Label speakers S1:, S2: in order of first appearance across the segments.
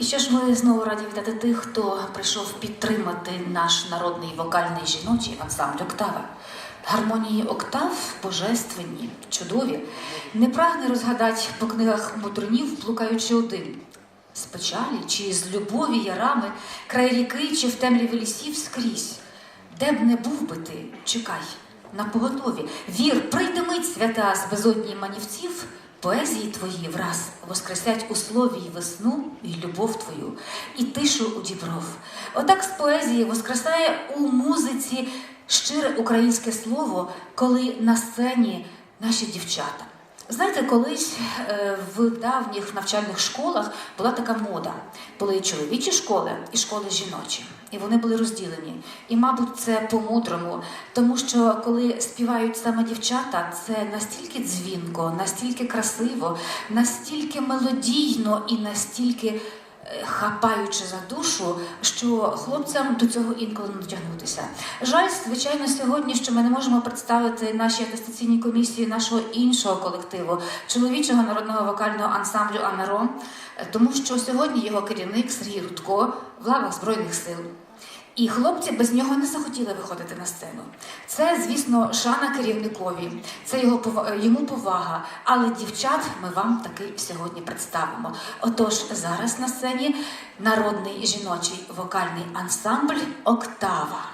S1: І що ж ми знову раді вітати тих, хто прийшов підтримати наш народний вокальний жіночий ансамбль Октава. Гармонії октав божественні, чудові, не прагне розгадати по книгах мудрунів, плукаючи один. З печалі чи з любові ярами, край ріки чи в темряві лісів скрізь. Де б не був би ти, чекай, на поготові. Вір, прийде мить свята з безодній манівців, поезії твої враз воскресять у слові й весну, і любов твою, і тишу у дібров. Отак з поезії воскресає у музиці щире українське слово, коли на сцені наші дівчата. Знаєте, колись е, в давніх навчальних школах була така мода. Були і чоловічі школи і школи жіночі. І вони були розділені. І, мабуть, це по-мудрому, тому що коли співають саме дівчата, це настільки дзвінко, настільки красиво, настільки мелодійно і настільки хапаючи за душу, що хлопцям до цього інколи не дотягнутися. Жаль, звичайно, сьогодні, що ми не можемо представити нашій атестаційній комісії нашого іншого колективу, чоловічого народного вокального ансамблю Анаро, е, тому що сьогодні його керівник Сергій Рудко в лавах Збройних сил. І хлопці без нього не захотіли виходити на сцену. Це, звісно, шана керівникові, це його йому повага. Але дівчат ми вам таки сьогодні представимо. Отож, зараз на сцені народний жіночий вокальний ансамбль Октава.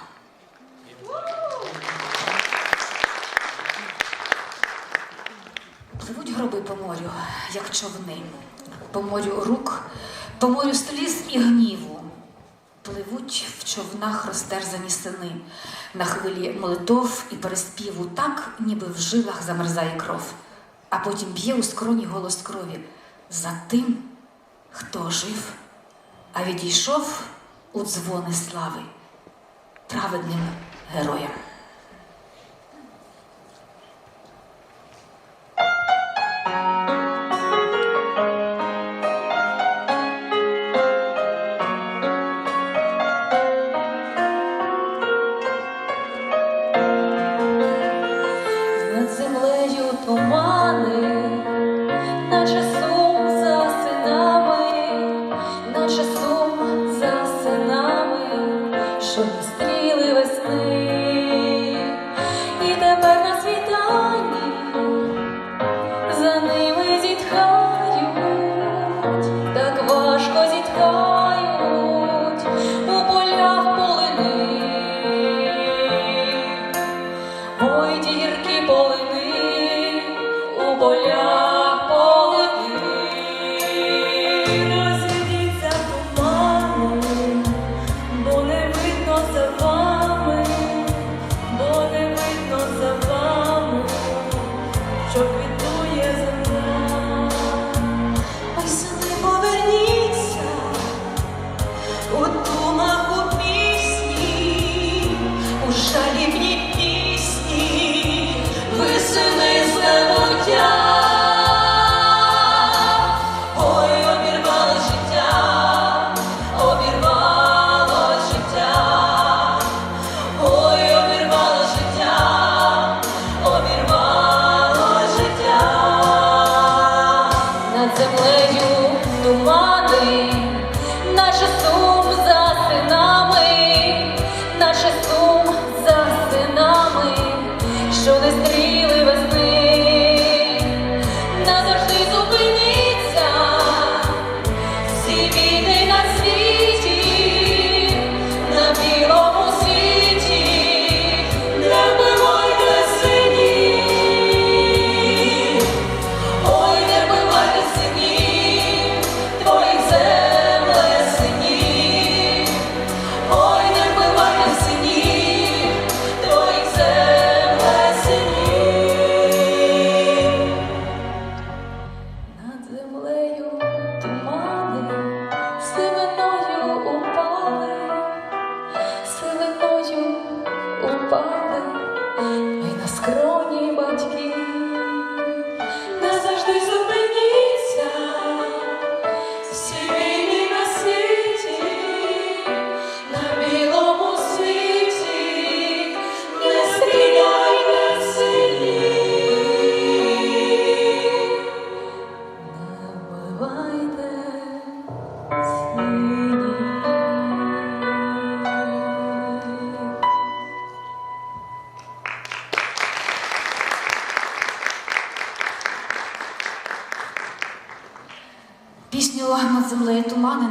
S1: Пливуть гроби по морю, як човни, по морю рук, по морю сліз і гніву. Пливуть в човнах розтерзані сини. На хвилі молитов і переспіву, так, ніби в жилах замерзає кров, а потім б'є у скроні голос крові. За тим, хто жив, а відійшов у дзвони слави. Праведним героям.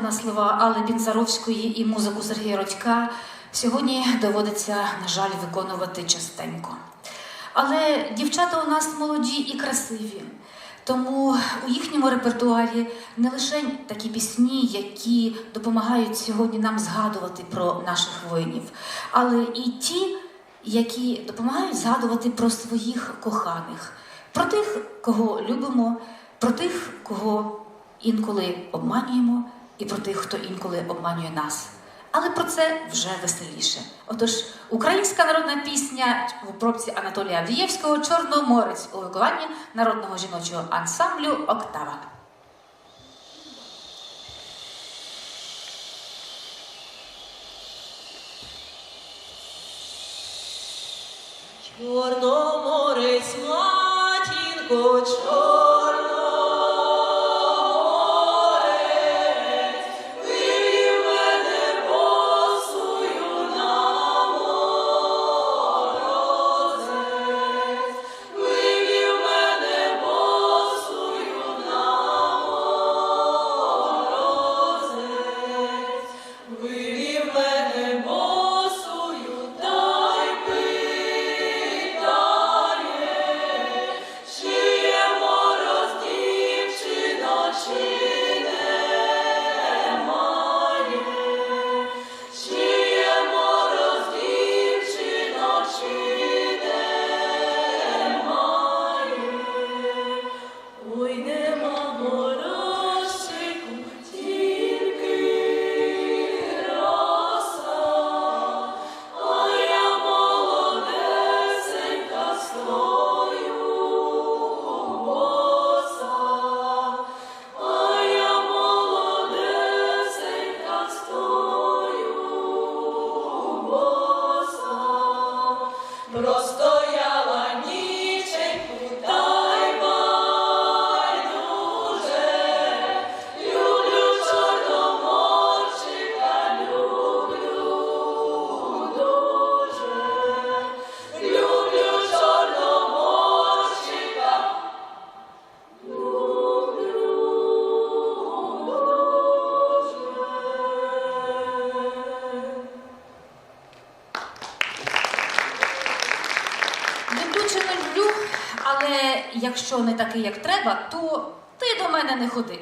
S2: На
S3: слова Алли Бінцаровської і музику Сергія Родька сьогодні доводиться, на жаль, виконувати частенько. Але дівчата у нас молоді і красиві. Тому у їхньому репертуарі не лише такі пісні, які допомагають сьогодні нам згадувати про наших воїнів, але і ті, які допомагають згадувати про своїх коханих, про тих, кого любимо, про тих, кого інколи обманюємо, і про тих, хто інколи обманює нас. Але про це вже веселіше. Отож, українська народна пісня в обробці Анатолія Авдієвського Чорноморець у виконанні народного жіночого ансамблю Октава.
S1: Чорноморець, матінко, чорноморець,
S3: якщо не такий, як треба, то ти до мене не ходи.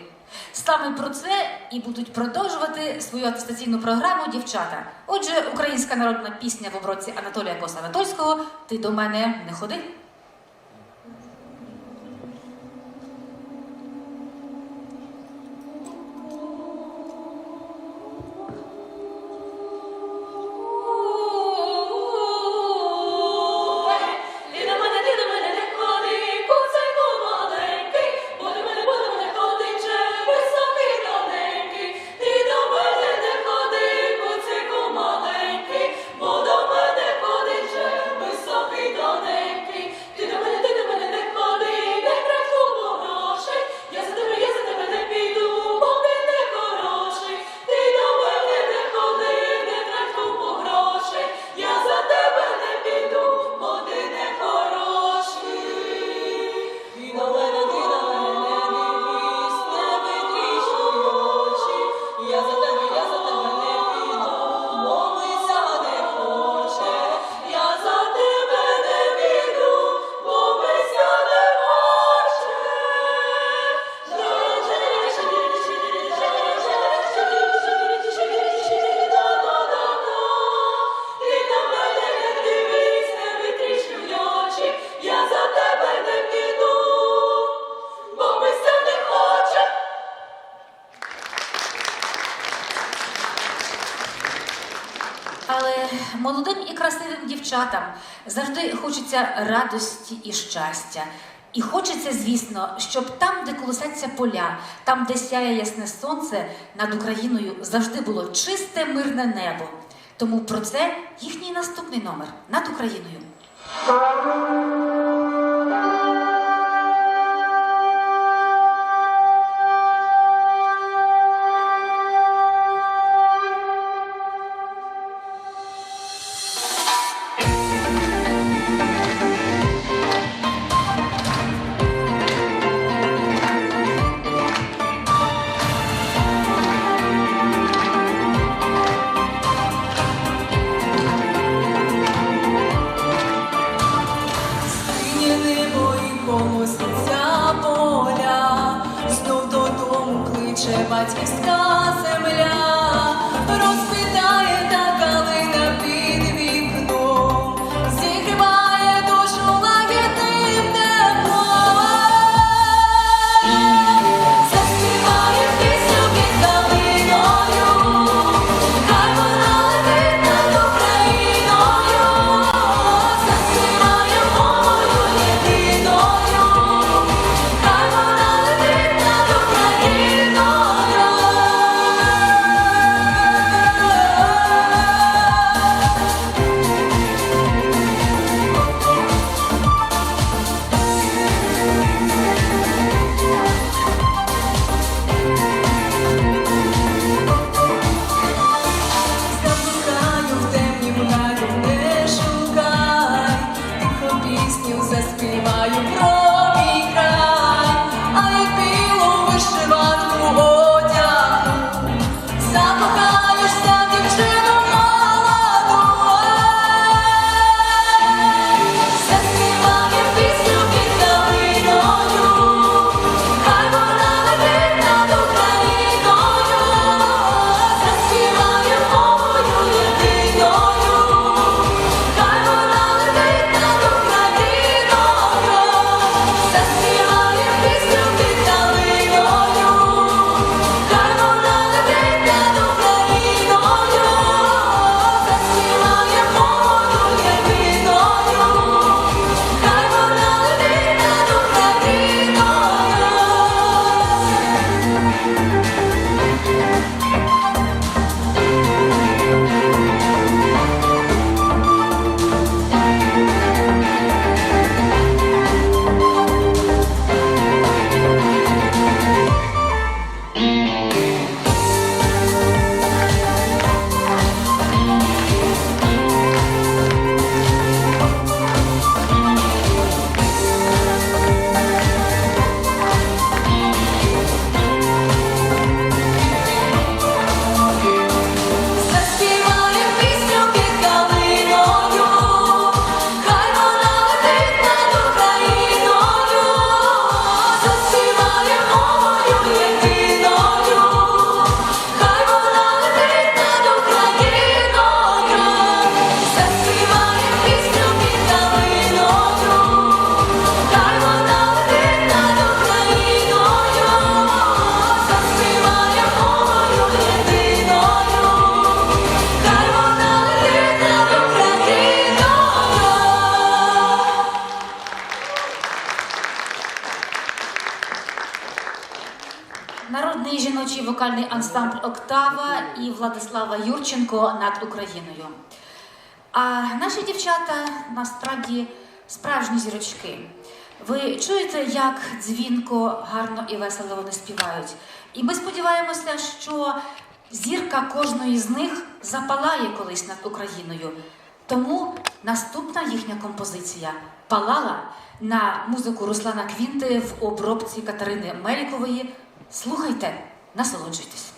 S3: Саме про це і будуть продовжувати свою атестаційну програму дівчата. Отже, українська народна пісня в оброці Анатолія Коса Анатольського Ти до мене не ходи. Дівчатам завжди хочеться радості і щастя. І хочеться, звісно, щоб там, де колосяться поля, там, де сяє ясне сонце, над Україною завжди було чисте мирне небо. Тому про це їхній наступний номер над Україною. Владислава над Україною. А наші дівчата насправді справжні зірочки. Ви чуєте, як дзвінко, гарно і весело вони співають. І ми сподіваємося, що зірка кожної з них запалає колись над Україною. Тому наступна їхня композиція палала на музику Руслана Квінти в обробці Катерини Мелікової. Слухайте, насолоджуйтесь.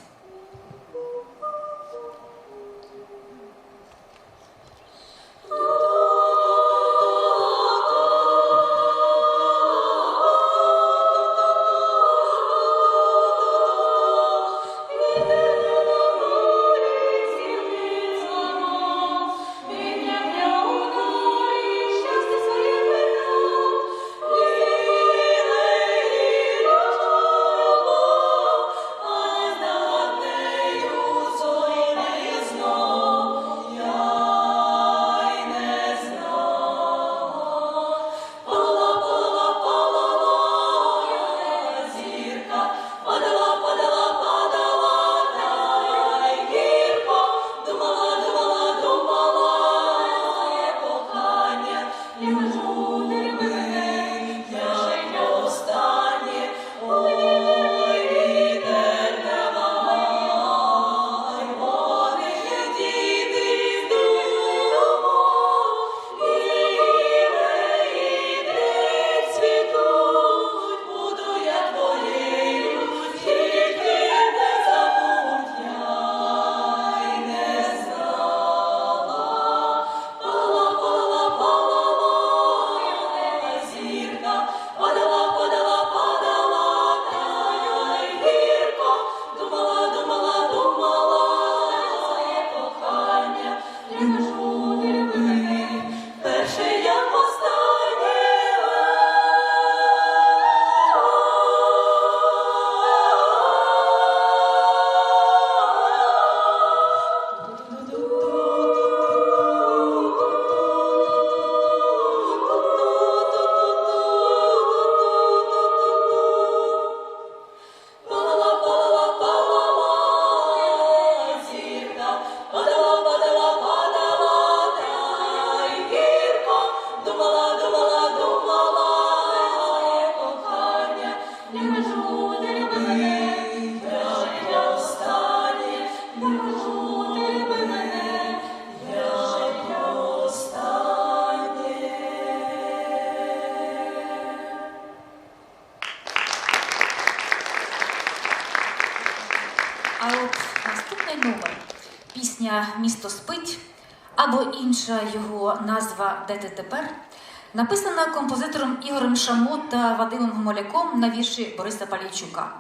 S3: Номер пісня Місто спить або інша його назва Де ти тепер написана композитором Ігорем Шамо та Вадимом Гомоляком на вірші Бориса Палійчука.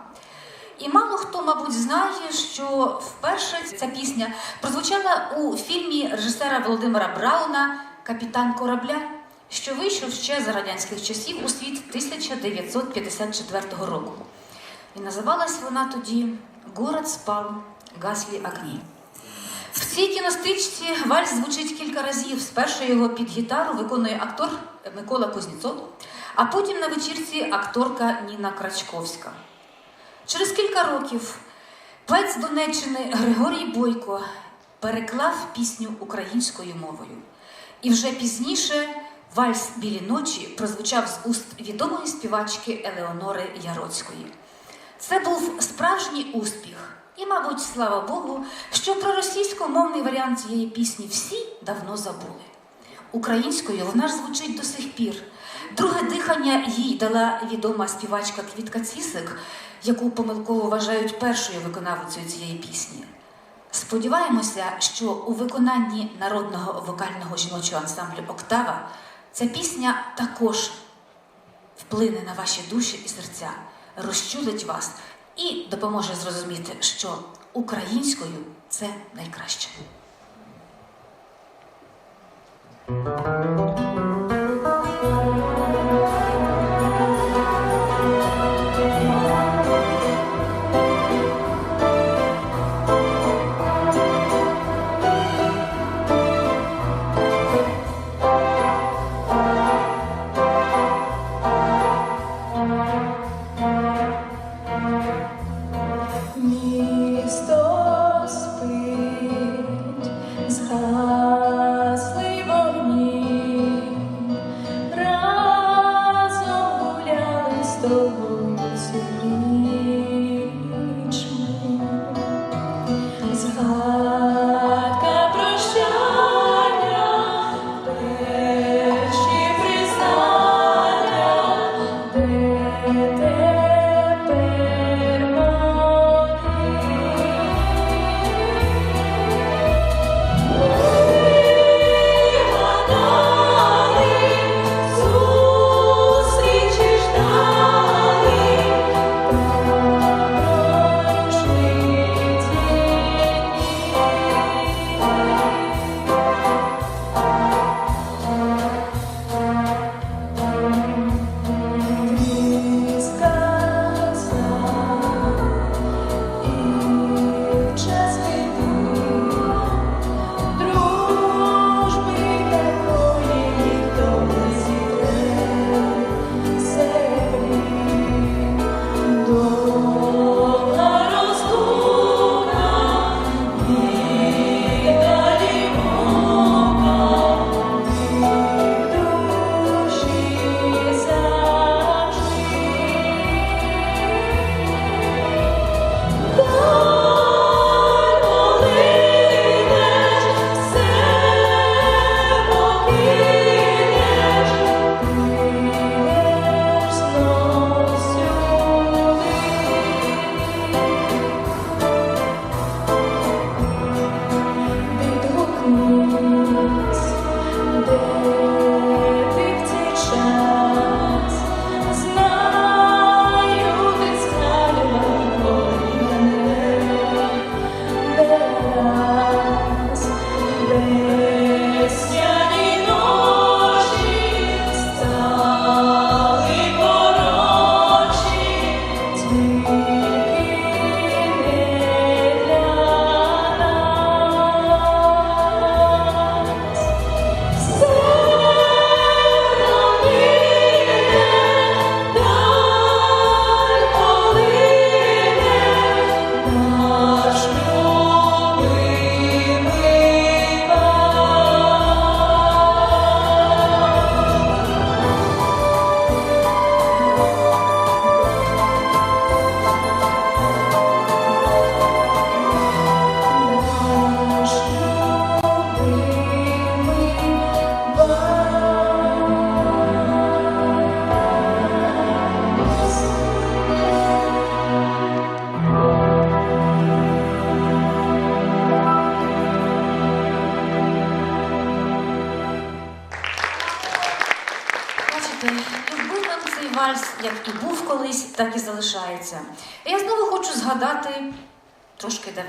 S3: І мало хто, мабуть, знає, що вперше ця пісня прозвучала у фільмі режисера Володимира Брауна Капітан корабля, що вийшов ще за радянських часів у світ 1954 року. І називалась вона тоді Город спав, гаслі огні. В цій кіностичці вальс звучить кілька разів. Спершу його під гітару виконує актор Микола Кузнєцов, а потім на вечірці акторка Ніна Крачковська. Через кілька років з Донеччини Григорій Бойко переклав пісню українською мовою. І вже пізніше вальс білі ночі прозвучав з уст відомої співачки Елеонори Яроцької. Це був справжній успіх. І, мабуть, слава Богу, що про російськомовний варіант цієї пісні всі давно забули. Українською вона ж звучить до сих пір. Друге дихання їй дала відома співачка Квітка Цісик, яку помилково вважають першою виконавицею цієї пісні. Сподіваємося, що у виконанні народного вокального жіночого ансамблю Октава ця пісня також вплине на ваші душі і серця, розчулить вас і допоможе зрозуміти, що українською це найкраще.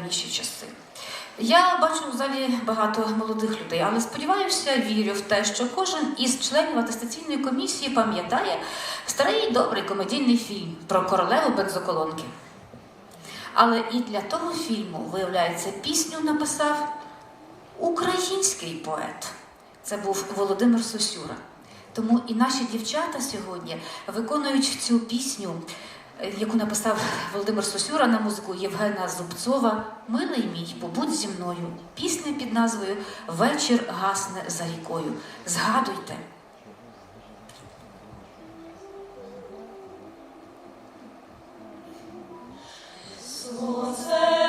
S3: Трошки часи. Я бачу в залі багато молодих людей, але сподіваюся, вірю в те, що кожен із членів атестаційної комісії пам'ятає старий добрий комедійний фільм про королеву бензоколонки. Але і для того фільму, виявляється, пісню написав український поет. Це був Володимир Сосюра. Тому і наші дівчата сьогодні виконують цю пісню, яку написав Володимир Сосюра на музику Євгена Зубцова. Милий мій, побудь зі мною. Пісня під назвою Вечір гасне за рікою. Згадуйте.
S1: Сонце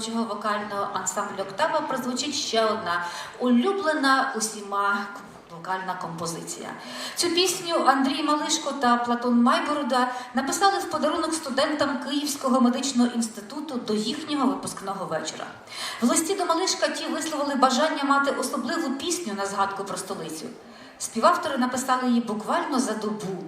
S3: жіночого вокального ансамблю Октава прозвучить ще одна улюблена усіма вокальна композиція. Цю пісню Андрій Малишко та Платон Майборода написали в подарунок студентам Київського медичного інституту до їхнього випускного вечора. В листі до Малишка ті висловили бажання мати особливу пісню на згадку про столицю. Співавтори написали її буквально за добу.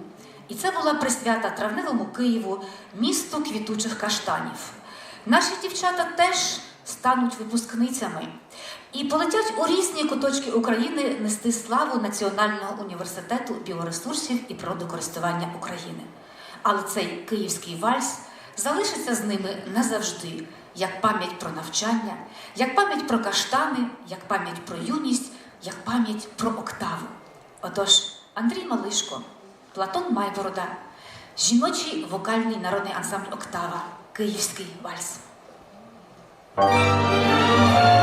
S3: І це була присвята травневому Києву, місту квітучих каштанів. Наші дівчата теж стануть випускницями і полетять у різні куточки України нести славу Національного університету біоресурсів і природокористування України. Але цей київський вальс залишиться з ними назавжди, як пам'ять про навчання, як пам'ять про каштани, як пам'ять про юність, як пам'ять про октаву. Отож, Андрій Малишко, Платон Майборода, жіночий вокальний народний ансамбль Октава, Київський вальс.
S1: Ночі,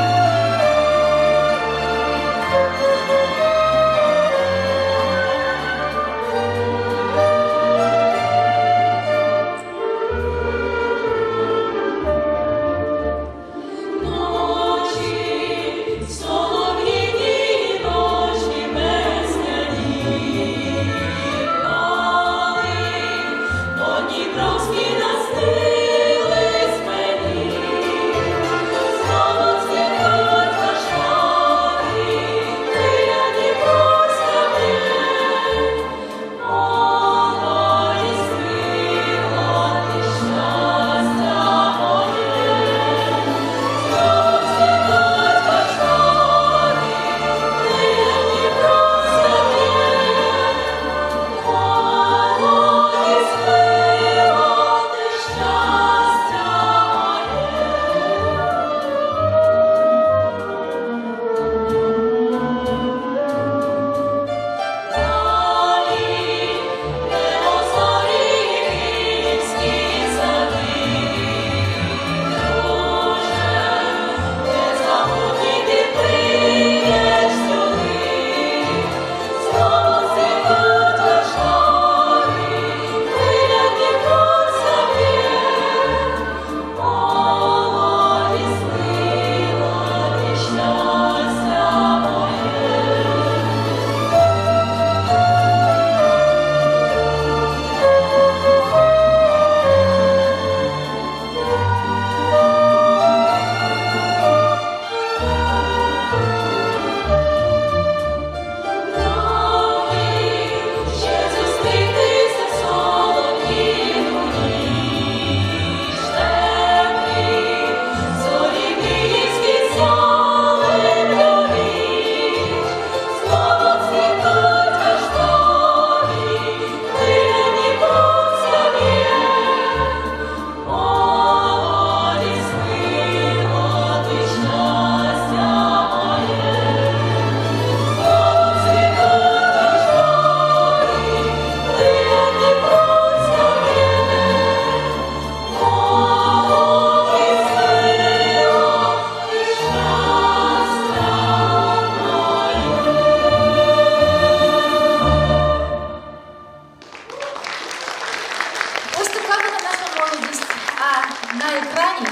S3: на екрані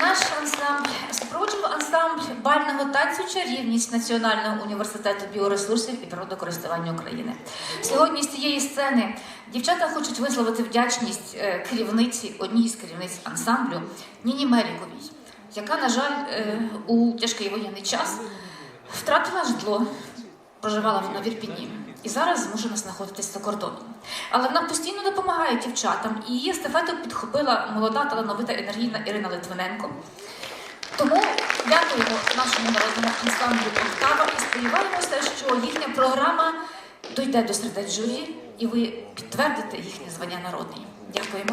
S3: наш ансамбль супроводжував ансамбль бального танцю чарівність Національного університету біоресурсів і природокористування України. Сьогодні з цієї сцени дівчата хочуть висловити вдячність е, керівниці, одній з керівниць ансамблю Ніні Меріковій, яка, на жаль, е, у тяжкий воєнний час втратила житло, проживала на Вірпіні і зараз змушена знаходитись за кордоном. Але вона постійно допомагає дівчатам, і її естафету підхопила молода талановита енергійна Ірина Литвиненко. Тому дякуємо нашому народному ансамблю Октава і сподіваємося, що їхня програма дійде до сердець журі, і ви підтвердите їхнє звання народний. Дякуємо.